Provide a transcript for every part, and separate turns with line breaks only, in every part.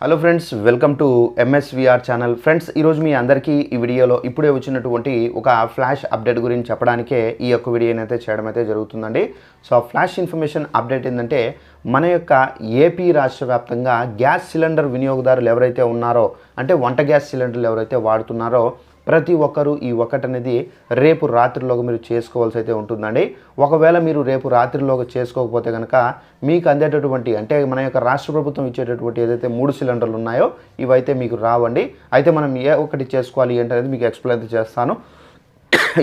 Hello friends welcome to MSVR channel friends ఈరోజు మీ అందరికీ ఈ వీడియోలో ఇప్పుడే వచ్చినటువంటి ఒక ఫ్లాష్ అప్డేట్ గురించి చెప్పడానికే ఈ యొక్క వీడియోని అయితే చేయడం అయితే జరుగుతుందండి. సో ఆ ఫ్లాష్ ఇన్ఫర్మేషన్ అప్డేట్ ఏంటంటే మన యొక్క ఏపీ రాష్ట్ర వ్యాప్తంగా గ్యాస్ సిలిండర్ వినియోగదారులు ఎవరైతే ఉన్నారో అంటే వంట గ్యాస్ సిలిండర్లు ఎవరైతే వాడుతున్నారో ప్రతి ఒక్కరూ ఈ ఒకటి అనేది రేపు రాత్రిలోగా మీరు చేసుకోవాల్సి అయితే ఉంటుందండి. ఒకవేళ మీరు రేపు రాత్రిలోగా చేసుకోకపోతే కనుక మీకు అందేటటువంటి అంటే మన యొక్క రాష్ట్ర ప్రభుత్వం ఇచ్చేటటువంటి ఏదైతే మూడు సిలిండర్లు ఉన్నాయో ఇవైతే మీకు రావండి. అయితే మనం ఏ ఒకటి చేసుకోవాలి ఏంటనేది మీకు ఎక్స్ప్లెయిన్ చేస్తాను.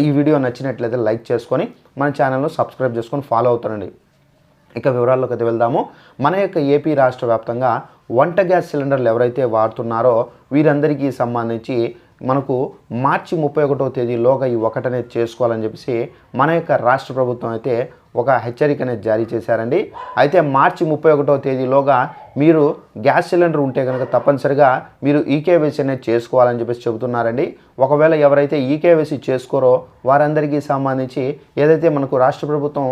ఈ వీడియో నచ్చినట్లయితే లైక్ చేసుకొని మన ఛానల్ను సబ్స్క్రైబ్ చేసుకొని ఫాలో అవుతానండి ఇక వివరాల్లోకి అయితే వెళ్దాము. మన యొక్క ఏపీ రాష్ట్ర వ్యాప్తంగా వంట గ్యాస్ సిలిండర్లు ఎవరైతే వాడుతున్నారో వీరందరికీ సంబంధించి మనకు మార్చి ముప్పై ఒకటో తేదీలోగా ఈ ఒకటనే చేసుకోవాలని చెప్పేసి మన యొక్క రాష్ట్ర ప్రభుత్వం అయితే ఒక హెచ్చరిక అనేది జారీ చేశారండి. అయితే మార్చి ముప్పై ఒకటో తేదీలోగా మీరు గ్యాస్ సిలిండర్ ఉంటే కనుక తప్పనిసరిగా మీరు ఈకేవైసీ అనేది చేసుకోవాలని చెప్పేసి చెబుతున్నారండి. ఒకవేళ ఎవరైతే ఈకేవైసీ చేసుకోరో వారందరికీ సంబంధించి ఏదైతే మనకు రాష్ట్ర ప్రభుత్వం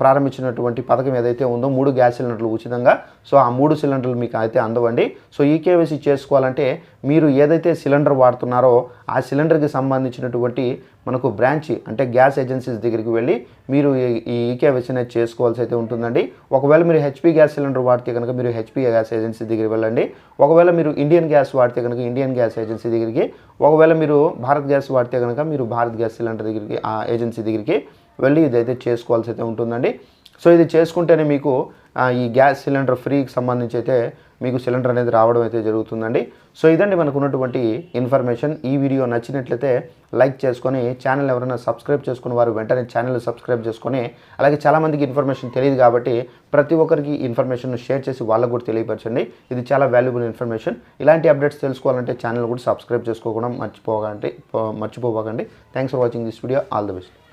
ప్రారంభించినటువంటి పథకం ఏదైతే ఉందో మూడు గ్యాస్ సిలిండర్లు ఉచితంగా సో ఆ మూడు సిలిండర్లు మీకు అయితే అందవండి. సో ఈకేవైసీ చేసుకోవాలంటే మీరు ఏదైతే సిలిండర్ వాడుతున్నారో ఆ సిలిండర్కి సంబంధించినటువంటి మనకు బ్రాంచ్ అంటే గ్యాస్ ఏజెన్సీస్ దగ్గరికి వెళ్ళి మీరు ఈ- ఈకేవైసీ అనేది చేసుకోవాల్సి అయితే ఉంటుందండి. ఒకవేళ మీరు హెచ్పి గ్యాస్ సిలిండర్ వాడితే కనుక మీరు హెచ్ హెచ్పి గ్యాస్ ఏజెన్సీ దగ్గరికి వెళ్ళండి. ఒకవేళ మీరు ఇండియన్ గ్యాస్ వాడితే కనుక ఇండియన్ గ్యాస్ ఏజెన్సీ దగ్గరికి ఒకవేళ మీరు భారత్ గ్యాస్ వాడితే కనుక మీరు భారత్ గ్యాస్ సిలిండర్ దగ్గరికి ఆ ఏజెన్సీ దగ్గరికి వెళ్ళి ఇదైతే చేసుకోవాల్సి అయితే ఉంటుందండి. సో ఇది చేసుకుంటేనే మీకు ఈ గ్యాస్ సిలిండర్ ఫ్రీకి సంబంధించి అయితే మీకు సిలిండర్ అనేది రావడం అయితే జరుగుతుందండి. సో ఇదండి మనకు ఉన్నటువంటి ఇన్ఫర్మేషన్. ఈ వీడియో నచ్చినట్లయితే లైక్ చేసుకొని ఛానల్ ఎవరైనా సబ్స్క్రైబ్ చేసుకుని వారు వెంటనే ఛానల్ సబ్స్క్రైబ్ చేసుకొని అలాగే చాలామందికి ఇన్ఫర్మేషన్ తెలియదు కాబట్టి ప్రతి ఒక్కరికి ఇన్ఫర్మేషన్ షేర్ చేసి వాళ్ళకు కూడా తెలియపరచండి. ఇది చాలా వాల్యుబుల్ ఇన్ఫర్మేషన్. ఇలాంటి అప్డేట్స్ తెలుసుకోవాలంటే ఛానల్ కూడా సబ్స్క్రైబ్ చేసుకోకుండా మర్చిపోకండి మర్చిపోకండి. Thanks for watching this video all the best